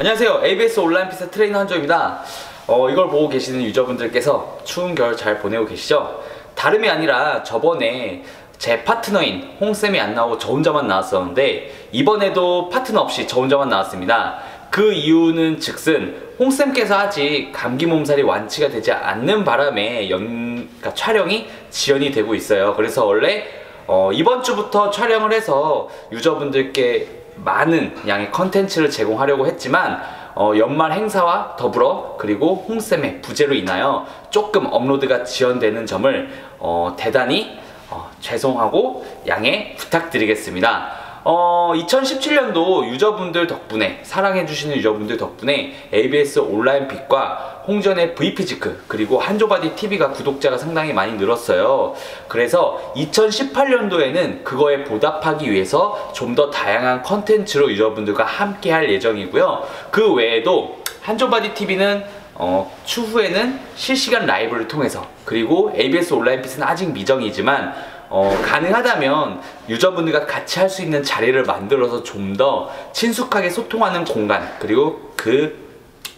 안녕하세요. ABS 온라인 피사 트레이너 한조입니다. 어, 이걸 보고 계시는 유저분들께서 추운 겨울 잘 보내고 계시죠? 다름이 아니라 저번에 제 파트너인 홍쌤이 안 나오고 저 혼자만 나왔었는데 이번에도 파트너 없이 저 혼자만 나왔습니다. 그 이유는 즉슨 홍쌤께서 아직 감기 몸살이 완치가 되지 않는 바람에 연, 그러니까 촬영이 지연이 되고 있어요. 그래서 원래 어, 이번 주부터 촬영을 해서 유저분들께 많은 양의 컨텐츠를 제공하려고 했지만 어, 연말 행사와 더불어 그리고 홍쌤의 부재로 인하여 조금 업로드가 지연되는 점을 어, 대단히 어, 죄송하고 양해 부탁드리겠습니다. 어, 2017년도 유저분들 덕분에 사랑해주시는 유저분들 덕분에 ABS 온라인 빛과 홍전의 VP지크 그리고 한조바디 TV가 구독자가 상당히 많이 늘었어요. 그래서 2018년도에는 그거에 보답하기 위해서 좀 더 다양한 컨텐츠로 유저분들과 함께 할 예정이고요. 그 외에도 한조바디 TV는 어, 추후에는 실시간 라이브를 통해서 그리고 ABS 온라인 핏은 아직 미정이지만 어, 가능하다면 유저분들과 같이 할 수 있는 자리를 만들어서 좀 더 친숙하게 소통하는 공간 그리고 그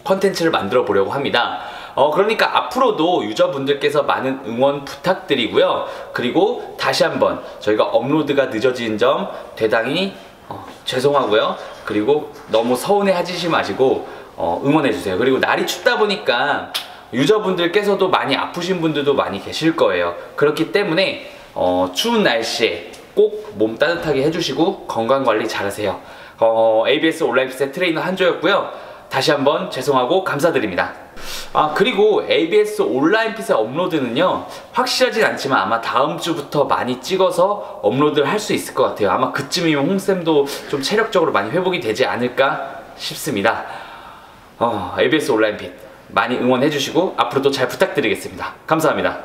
컨텐츠를 만들어 보려고 합니다. 어, 그러니까 앞으로도 유저분들께서 많은 응원 부탁드리고요. 그리고 다시 한번 저희가 업로드가 늦어진 점 대단히 어, 죄송하고요. 그리고 너무 서운해 하시지 마시고 어, 응원해 주세요. 그리고 날이 춥다 보니까 유저분들께서도 많이 아프신 분들도 많이 계실 거예요. 그렇기 때문에 어, 추운 날씨에 꼭 몸 따뜻하게 해주시고 건강 관리 잘하세요. 어, ABS 온라인 핏의 트레이너 한조였고요. 다시 한번 죄송하고 감사드립니다. 아 그리고 ABS 온라인 핏의 업로드는요 확실하진 않지만 아마 다음 주부터 많이 찍어서 업로드를 할 수 있을 것 같아요. 아마 그쯤이면 홍쌤도 좀 체력적으로 많이 회복이 되지 않을까 싶습니다. 어, ABS 온라인 핏 많이 응원해주시고 앞으로도 잘 부탁드리겠습니다. 감사합니다.